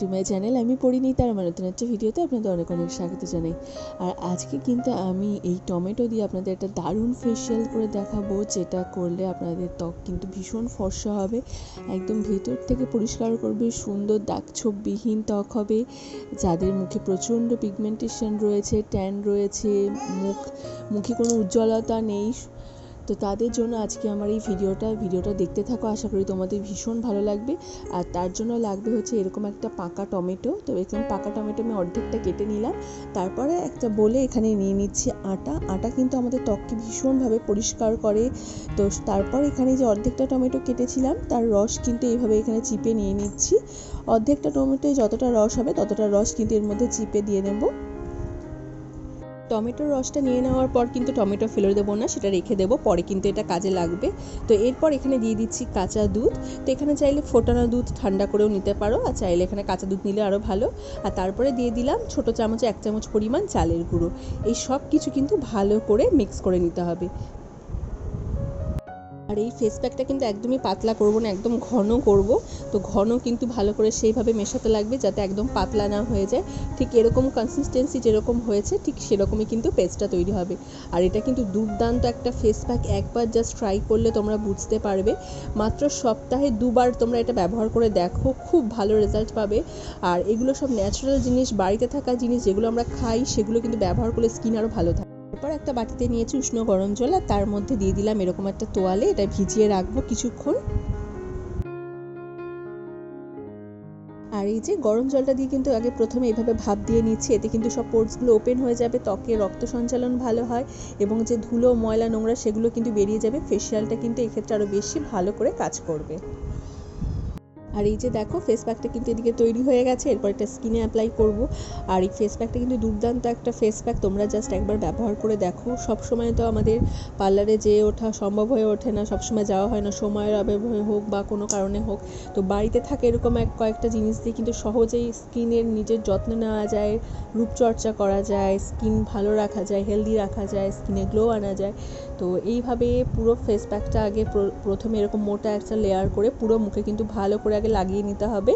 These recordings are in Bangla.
টু মাই চ্যানেল আমি পরিণীতা আমার নতুন একটা ভিডিওতে আপনাদের অনেক অনেক স্বাগত জানাই। আর আজকে কিন্তু আমি এই টমেটো দিয়ে আপনাদের একটা দারুণ ফেশিয়াল করে দেখাবো, যেটা করলে আপনাদের ত্বক কিন্তু ভীষণ ফর্সা হবে, একদম ভেতর থেকে পরিষ্কার করবে, সুন্দর দাগছোপবিহীন ত্বক হবে, যাদের মুখে প্রচণ্ড পিগমেন্টেশন রয়েছে ট্যান রয়েছে, মুখ, মুখে কোনো উজ্জ্বলতা নেই তো তাদের জন্য আজকে আমার এই ভিডিওটা ভিডিওটা দেখতে থাকো, আশা করি তোমাদের ভীষণ ভালো লাগবে। আর তার জন্য লাগবে হচ্ছে এরকম একটা পাকা টমেটো। তো এরকম পাকা টমেটো আমি অর্ধেকটা কেটে নিলাম। তারপরে একটা বলে এখানে নিয়ে নিচ্ছি আটা। আটা কিন্তু আমাদের ত্বককে ভীষণভাবে পরিষ্কার করে। তো তারপর এখানে যে অর্ধেকটা টমেটো কেটেছিলাম, তার রস কিন্তু এইভাবে এখানে চিপে নিয়ে নিচ্ছি। অর্ধেকটা টমেটোয় যতটা রস হবে, ততটা রস কিন্তু এর মধ্যে চিপে দিয়ে নেব। টমেটোর রসটা নিয়ে নেওয়ার পর কিন্তু টমেটো ফেলে দেবো না, সেটা রেখে দেবো। পরে কিন্তু এটা কাজে লাগবে। তো এরপর এখানে দিয়ে দিচ্ছি কাঁচা দুধ। তো এখানে চাইলে ফোটানো দুধ ঠান্ডা করেও নিতে পারো, আর চাইলে এখানে কাঁচা দুধ নিলে আরও ভালো। আর তারপরে দিয়ে দিলাম ছোটো চামচে এক চামচ পরিমাণ চালের গুঁড়ো। এই সব কিছু কিন্তু ভালো করে মিক্স করে নিতে হবে। আর এই ফেস প্যাকটা কিন্তু একদমই পাতলা করব না, একদম ঘন করব। তো ঘন কিন্তু ভালো করে সেইভাবে মেশাতে লাগবে যাতে একদম পাতলা না হয়ে যায়। ঠিক এরকম কনসিস্টেন্সি যেরকম হয়েছে, ঠিক সেরকমই কিন্তু পেস্টটা তৈরি হবে। আর এটা কিন্তু দুর্দান্ত একটা ফেস প্যাক একবার জাস্ট ট্রাই করলে তোমরা বুঝতে পারবে। মাত্র সপ্তাহে দুবার তোমরা এটা ব্যবহার করে দেখো, খুব ভালো রেজাল্ট পাবে। আর এগুলো সব ন্যাচারাল জিনিস, বাড়িতে থাকা জিনিস যেগুলো আমরা খাই, সেগুলো কিন্তু ব্যবহার করলে স্কিন আরও ভালো থাকে তারপর একটা বাটিতে নিয়েছি উষ্ণ গরম জল আর তার মধ্যে দিয়ে দিলাম এরকম একটা তোয়ালে। এটা ভিজিয়ে রাখব কিছুক্ষণ। আর এই যে গরম জলটা দিয়ে কিন্তু আগে প্রথমে এইভাবে ভাপ দিয়ে নিচ্ছি। এতে কিন্তু সব পোর্টসগুলো ওপেন হয়ে যাবে, ত্বকে রক্ত সঞ্চালন ভালো হয় এবং যে ধুলো, ময়লা, নোংরা সেগুলো কিন্তু বেরিয়ে যাবে। ফেসিয়ালটা কিন্তু এক্ষেত্রে আরও বেশি ভালো করে কাজ করবে। আর এই যে দেখো ফেস প্যাকটা কিন্তু এদিকে তৈরি হয়ে গেছে, এরপর এটা স্কিনে অ্যাপ্লাই করব। আর এই ফেস প্যাকটা কিন্তু দুর্দান্ত একটা ফেস প্যাক তোমরা জাস্ট একবার ব্যবহার করে দেখো। সব সময় তো আমাদের পার্লারে যেয়ে ওঠা সম্ভব হয়ে ওঠে না, সবসময় যাওয়া হয় না, সময়ের অব্যবহার হোক বা কোনো কারণে হোক। তো বাড়িতে থাকে এরকম এক কয়েকটা জিনিস দিয়ে কিন্তু সহজেই স্কিনের নিজের যত্ন নেওয়া যায়, রূপচর্চা করা যায় স্কিন ভালো রাখা যায় হেলদি রাখা যায় স্কিনে গ্লো আনা যায়। তো এইভাবে পুরো ফেস প্যাকটা আগে প্রথমে এরকম মোটা একটা লেয়ার করে পুরো মুখে কিন্তু ভালো করে আগে লাগিয়ে নিতে হবে।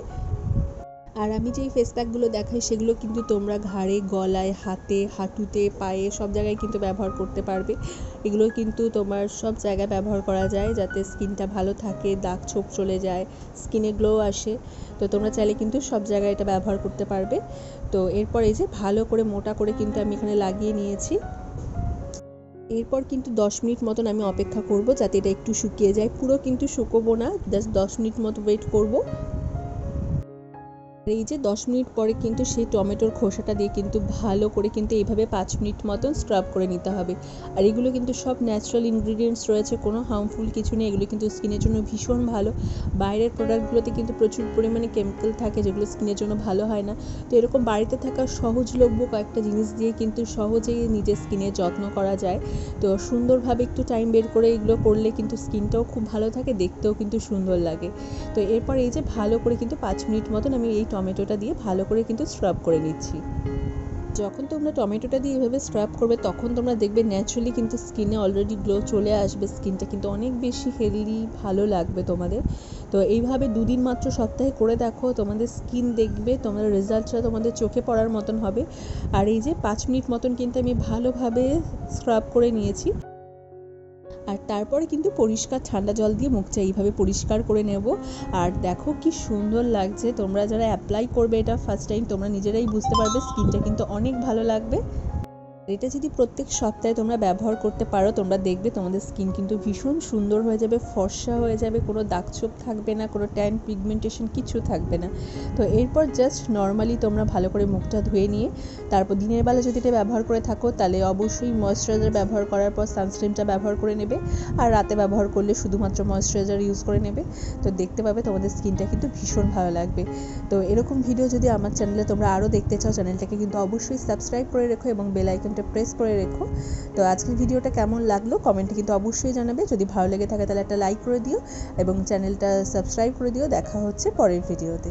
আর আমি যেই ফেস প্যাকগুলো দেখাই, সেগুলো কিন্তু তোমরা ঘাড়ে, গলায়, হাতে, হাঁটুতে, পায়ে সব জায়গায় কিন্তু ব্যবহার করতে পারবে। এগুলো কিন্তু তোমার সব জায়গায় ব্যবহার করা যায় যাতে স্কিনটা ভালো থাকে, দাগ ছোপ চলে যায়, স্কিনে গ্লো আসে। তো তোমরা চাইলে কিন্তু সব জায়গায় এটা ব্যবহার করতে পারবে। তো এরপর এই যে ভালো করে মোটা করে কিন্তু আমি এখানে লাগিয়ে নিয়েছি। এরপর কিন্তু দশ মিনিট মতন আমি অপেক্ষা করব যাতে এটা একটু শুকিয়ে যায়। পুরো কিন্তু শুকোবো না জাস্ট দশ মিনিট মতো ওয়েট করব। এই যে দশ মিনিট পরে কিন্তু সেই টমেটোর খোসাটা দিয়ে কিন্তু ভালো করে কিন্তু এইভাবে পাঁচ মিনিট মতন স্ক্রাব করে নিতে হবে। আর এগুলো কিন্তু সব ন্যাচারাল ইনগ্রিডিয়েন্টস রয়েছে, কোনো হার্মফুল কিছু নেই। এগুলো কিন্তু স্কিনের জন্য ভীষণ ভালো। বাইরের প্রোডাক্টগুলোতে কিন্তু প্রচুর পরিমাণে কেমিক্যাল থাকে, যেগুলো স্কিনের জন্য ভালো হয় না। তো এরকম বাড়িতে থাকা সহজলভ্য কয়েকটা জিনিস দিয়ে কিন্তু সহজেই নিজের স্কিনের যত্ন করা যায়। তো সুন্দরভাবে একটু টাইম বের করে এগুলো করলে কিন্তু স্কিনটাও খুব ভালো থাকে, দেখতেও কিন্তু সুন্দর লাগে। তো এরপর এই যে ভালো করে কিন্তু পাঁচ মিনিট মতন আমি এই টমেটোটা দিয়ে ভালো করে কিন্তু স্ক্রাব করে নিচ্ছি। যখন তোমরা টমেটোটা দিয়ে এভাবে স্ক্রাব করবে, তখন তোমরা দেখবে ন্যাচারালি কিন্তু স্কিনে অলরেডি গ্লো চলে আসবে স্কিনটা কিন্তু অনেক বেশি হেলদি ভালো লাগবে তোমাদের। তো এইভাবে দুদিন মাত্র সপ্তাহে করে দেখো, তোমাদের স্কিন দেখবে, তোমাদের রেজাল্টটা তোমাদের চোখে পড়ার মতন হবে। আর এই যে পাঁচ মিনিট মতন কিন্তু আমি ভালোভাবে স্ক্রাব করে নিয়েছি। তারপরে কিন্তু পরিষ্কার ঠান্ডা জল দিয়ে মুখটা এইভাবে পরিষ্কার করে নেব। আর দেখো কি সুন্দর লাগছে, তোমরা যারা অ্যাপ্লাই করবে এটা ফার্স্ট টাইম তোমরা নিজেরাই বুঝতে পারবে স্কিনটা কিন্তু অনেক ভালো লাগবে। এটা যদি প্রত্যেক সপ্তাহে তোমরা ব্যবহার করতে পারো, তোমরা দেখবে তোমাদের স্কিন কিন্তু ভীষণ সুন্দর হয়ে যাবে, ফর্সা হয়ে যাবে, কোনো দাগছোপ থাকবে না, কোনো ট্যান পিগমেন্টেশন কিছু থাকবে না। তো এরপর জাস্ট নর্মালি তোমরা ভালো করে মুখটা ধুয়ে নিয়ে, তারপর দিনের বেলা যদি এটা ব্যবহার করে থাকো, তাহলে অবশ্যই ময়শ্চারাইজার ব্যবহার করার পর সানস্ক্রিনটা ব্যবহার করে নেবে, আর রাতে ব্যবহার করলে শুধুমাত্র ময়শ্চারাইজার ইউজ করে নেবে। তো দেখতে পাবে তোমাদের স্কিনটা কিন্তু ভীষণ ভালো লাগবে। তো এরকম ভিডিও যদি আমার চ্যানেলে তোমরা আরও দেখতে চাও চ্যানেলটাকে কিন্তু অবশ্যই সাবস্ক্রাইব করে রেখো এবং বেল আইকন বাটনটা প্রেস করে রেখো। তো আজকের ভিডিওটা কেমন লাগল কমেন্টে কিন্তু অবশ্যই জানাবে। যদি ভালো লেগে থাকে তাহলে একটা লাইক করে দিও এবং চ্যানেলটা সাবস্ক্রাইব করে দিও। দেখা হচ্ছে পরের ভিডিওতে।